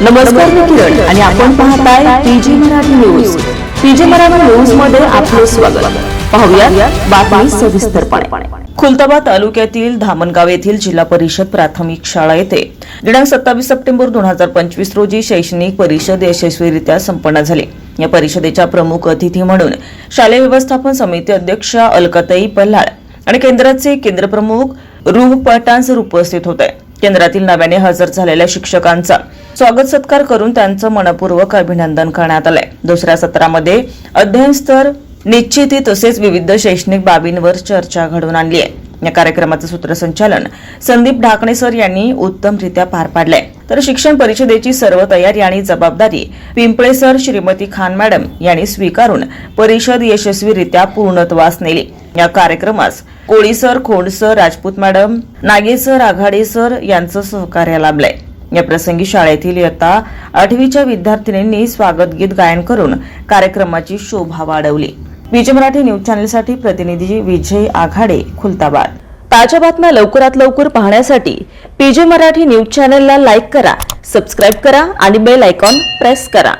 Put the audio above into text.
नमस्कार मी किरण आणि आपण पाहताय PG Marathi news. PG Marathi न्यूजमध्ये आपले स्वागत. पाहूया बातमी सविस्तरपणे. खुलताबाद तालुक्यातील धामणगाव येथील जिल्हा परिषद प्राथमिक शाळा येथे दिनांक सत्तावीस सप्टेंबर दोन हजार पंचवीस रोजी शैक्षणिक परिषद यशस्वीरित्या संपन्न झाली. या परिषदेच्या प्रमुख अतिथी म्हणून शालेय व्यवस्थापन समिती अध्यक्ष अलकतई पल्हाळ आणि केंद्राचे केंद्रप्रमुख रुह पटांसर उपस्थित होते. केंद्रातील नव्याने हजर झालेल्या शिक्षकांचा स्वागत सत्कार करून त्यांचं मनपूर्वक अभिनंदन करण्यात आलंय. दुसऱ्या सत्रामध्ये अध्ययन स्तर निश्चिती तसेच विविध शैक्षणिक बाबींवर चर्चा घडवून आणली आहे. या कार्यक्रमाचं सूत्रसंचालन संदीप ढाकणे सर यांनी उत्तमरित्या पार पाडलंय. तर शिक्षण परिषदेची सर्व तयारी आणि जबाबदारी पिंपळे सर श्रीमती खान मॅडम यांनी स्वीकारून परिषद यशस्वीरित्या पूर्णत्वास नेली. या कार्यक्रमास Koli sir Khond sir Rajput madam Nage sir Aaghade sir यांचं सहकार्य लाभलंय. या प्रसंगी शाळेतील इयत्ता आठवीच्या विद्यार्थिनींनी स्वागत गीत गायन करून कार्यक्रमाची शोभा वाढवली. विजय मराठी न्यूज चॅनलसाठी प्रतिनिधी विजय आघाडे खुलताबाद. ताज्या बातम्या लवकरात लवकर पाहण्यासाठी पीजे मराठी न्यूज चॅनलला लाईक करा सबस्क्राईब करा आणि बेल आयकॉन प्रेस करा.